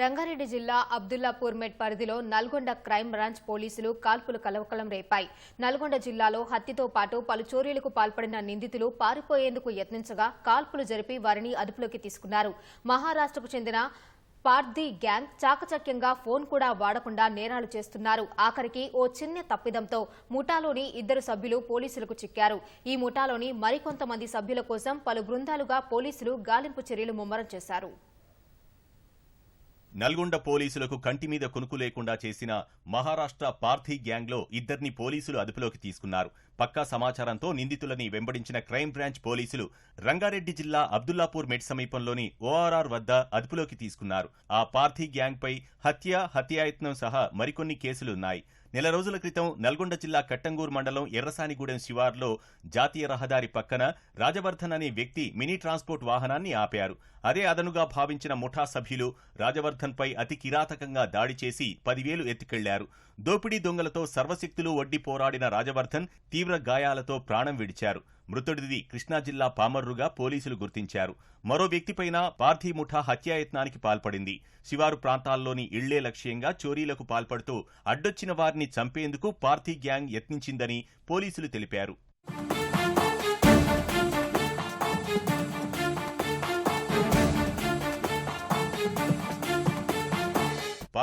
రంగారెడ్డి జిల్లా అబ్దుల్లాపూర్ మెట్ పరిధిలో Nalgonda crime branch పోలీసులు కాల్పులు కలవకలం రేపాయి. నల్గొండ జిల్లాలో హత్యతో పాటు పలు చోరీలకు పాల్పడిన నిందితులు పారిపోయేందుకు యత్నించగా కాల్పులు జరిపి వారిని అదుపులోకి తీసుకున్నారు. మహారాష్ట్రకు చెందిన పార్దీ గ్యాంగ్ చాకచక్యంగా ఫోన్ కూడా వాడకుండా నేరాలు చేస్తున్నారు. ఆఖరికి ఓ చిన్న తప్పిదంతో ముఠాలోని ఇద్దరు సభ్యులు పోలీసులకు చిక్కారు. ఈ ముఠాలోని మరికొంతమంది సభ్యుల కోసం పలు బృందాలుగా పోలీసులు గాలింపు చర్యలు ముమ్మరం చేశారు. నల్గొండ పోలీసులకు కంటి మీద కొనుకు లేకుండా చేసిన మహారాష్ట్ర పార్థీ గ్యాంగ్లో ఇద్దరిని పోలీసులు అదుపులోకి తీసుకున్నారు. పక్కా సమాచారంతో నిందితులని వెంబడించిన క్రైమ్ బ్రాంచ్ పోలీసులు రంగారెడ్డి జిల్లా అబ్దుల్లాపూర్ మెట్ సమీపంలోని ఓఆర్ఆర్ వద్ద అదుపులోకి తీసుకున్నారు. ఆ పార్థీ గ్యాంగ్పై హత్య హత్యాయత్నం సహా మరికొన్ని కేసులున్నాయి. నెల రోజుల క్రితం నల్గొండ జిల్లా కట్టంగూరు మండలం ఎర్రసానిగూడెం శివార్లో జాతీయ రహదారి పక్కన రాజవర్ధన్ అనే వ్యక్తి మినీ ట్రాన్స్పోర్ట్ వాహనాన్ని ఆపారు. అదే అదనుగా భావించిన ముఠా సభ్యులు రాజవర్ధన్పై అతి కిరాతకంగా దాడి చేసి పదివేలు ఎత్తుకెళ్ళారు. దోపిడీ దొంగలతో సర్వశక్తులు వడ్డీ పోరాడిన రాజవర్ధన్ తీవ్ర గాయాలతో ప్రాణం విడిచారు. మృతుడిది కృష్ణా జిల్లా పామర్రుగా పోలీసులు గుర్తించారు. మరో వ్యక్తిపైన పార్థీ ముఠా హత్యాయత్నానికి పాల్పడింది. శివారు ప్రాంతాల్లోని ఇళ్ళే లక్ష్యంగా చోరీలకు పాల్పడుతూ అడ్డొచ్చిన వారిని చంపేందుకు పార్థీ గ్యాంగ్ యత్నించిందని పోలీసులు తెలిపారు.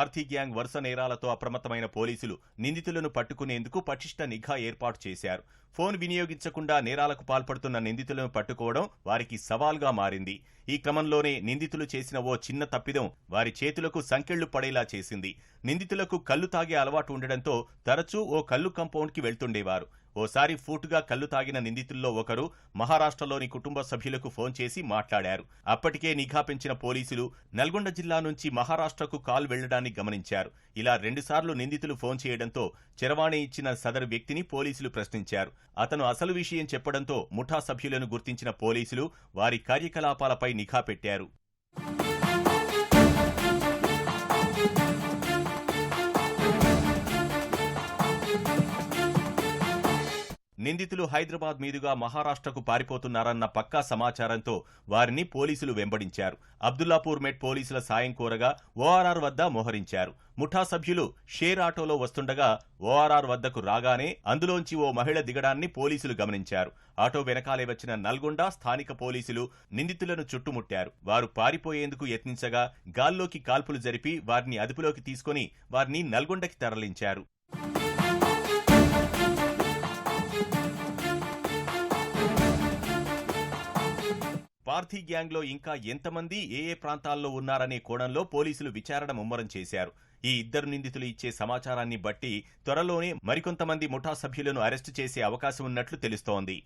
పార్థీ గ్యాంగ్ వరుస నేరాలతో అప్రమత్తమైన పోలీసులు నిందితులను పట్టుకునేందుకు పటిష్ట నిఘా ఏర్పాటు చేశారు. ఫోన్ వినియోగించకుండా నేరాలకు పాల్పడుతున్న నిందితులను పట్టుకోవడం వారికి సవాల్గా మారింది. ఈ క్రమంలోనే నిందితులు చేసిన ఓ చిన్న తప్పిదం వారి చేతులకు సంకెళ్ళు పడేలా చేసింది. నిందితులకు కళ్ళు తాగే అలవాటు ఉండడంతో తరచూ ఓ కళ్ళు కంపౌండ్కి వెళ్తుండేవారు. ఓసారి ఫూటుగా కళ్ళు తాగిన నిందితుల్లో ఒకరు మహారాష్ట్రలోని కుటుంబ సభ్యులకు ఫోన్ చేసి మాట్లాడారు. అప్పటికే నిఘా పెంచిన పోలీసులు నల్గొండ జిల్లా నుంచి మహారాష్ట్రకు కాల్ వెళ్ళడాన్ని గమనించారు. ఇలా రెండుసార్లు నిందితులు ఫోన్ చేయడంతో చరవాణి ఇచ్చిన సదరు వ్యక్తిని పోలీసులు ప్రశ్నించారు. అతను అసలు విషయం చెప్పడంతో ముఠా సభ్యులను గుర్తించిన పోలీసులు వారి కార్యకలాపాలపై నిఘా పెట్టారు. నిందితులు హైదరాబాద్ మీదుగా మహారాష్ట్రకు పారిపోతున్నారన్న పక్కా సమాచారంతో వారిని పోలీసులు వెంబడించారు. అబ్దుల్లాపూర్ మెట్ పోలీసుల సాయం కోరగా ఓఆర్ఆర్ వద్ద మోహరించారు. ముఠా సభ్యులు షేర్ ఆటోలో వస్తుండగా ఓఆర్ఆర్ వద్దకు రాగానే అందులోంచి ఓ మహిళ దిగడాన్ని పోలీసులు గమనించారు. ఆటో వెనకాలే వచ్చిన నల్గొండ స్థానిక పోలీసులు నిందితులను చుట్టుముట్టారు. వారు పారిపోయేందుకు యత్నించగా గాల్లోకి కాల్పులు జరిపి వారిని అదుపులోకి తీసుకుని వారిని నల్గొండకి తరలించారు. పార్థీ గ్యాంగ్లో ఇంకా ఎంతమంది ఏ ఏ ప్రాంతాల్లో ఉన్నారనే కోణంలో పోలీసులు విచారణ ముమ్మరం చేశారు. ఈ ఇద్దరు నిందితులు ఇచ్చే సమాచారాన్ని బట్టి త్వరలోనే మరికొంతమంది ముఠా సభ్యులను అరెస్టు చేసే అవకాశం ఉన్నట్లు తెలుస్తోంది.